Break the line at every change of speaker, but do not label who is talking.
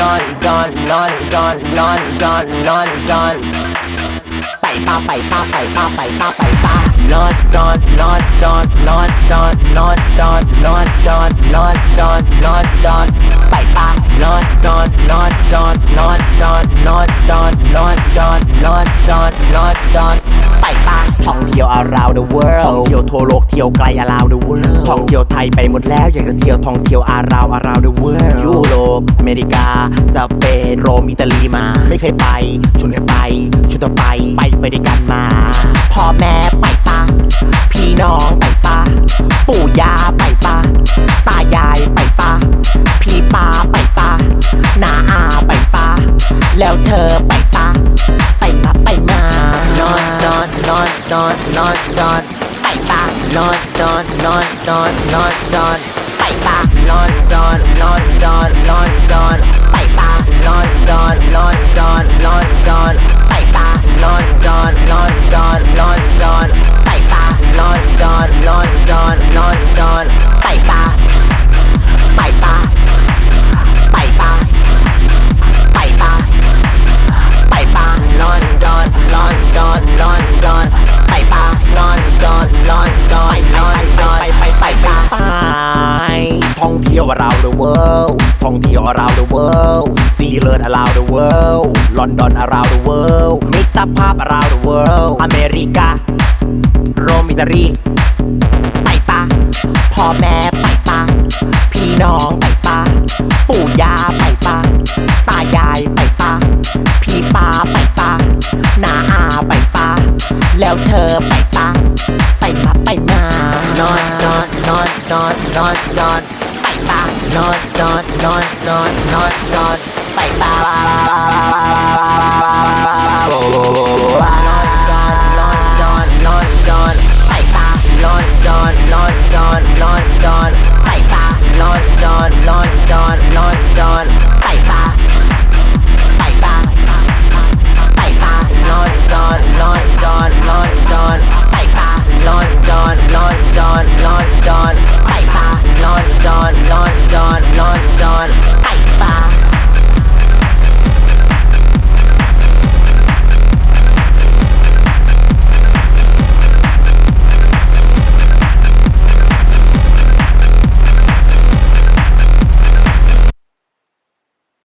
ลอนดอนลอนดอนลอนดอนลอนดอนไปป้าไปป้าไปป้าไปป้าไปป้าลอน around the world ท่องเที่ยวทั่วโลกเที่ยวไกล around the world ท่องเที่ยวไทยไปหมดแล้วอยากจะเที่ยวท่องเที่ยว around around the world ยุโรปอเมริกาสเปนโรมอิตาลีมา ไม่เคยไปชวนเคยไปชวนเธอไปไปไปด้วยกันมาพ่อแม่ไปปะพี่น้องไปปะปู่ย่าไปปะตายายไปปะพี่ป้าไปปะน้าอาไปปะแล้วเธอไปปะไป London, London, bye bye. London, London, London, bye bye. London. องเที่ยว around the world ท่องเที่ยว around the world ซีเลิศ around the world ลอนดอน around the world มิตรภาพ around the world อเมริกา โรมิตาลีไปปะพ่อแม่ไปปะพี่น้องไปปะปู่ย่าไปปะตายายไปปะพี่ป้าไปปะน้าอาไปปะแล้วเธอไปปะไปปะไปมานอนนอนนอนนอนนอนนอน not not not not not not not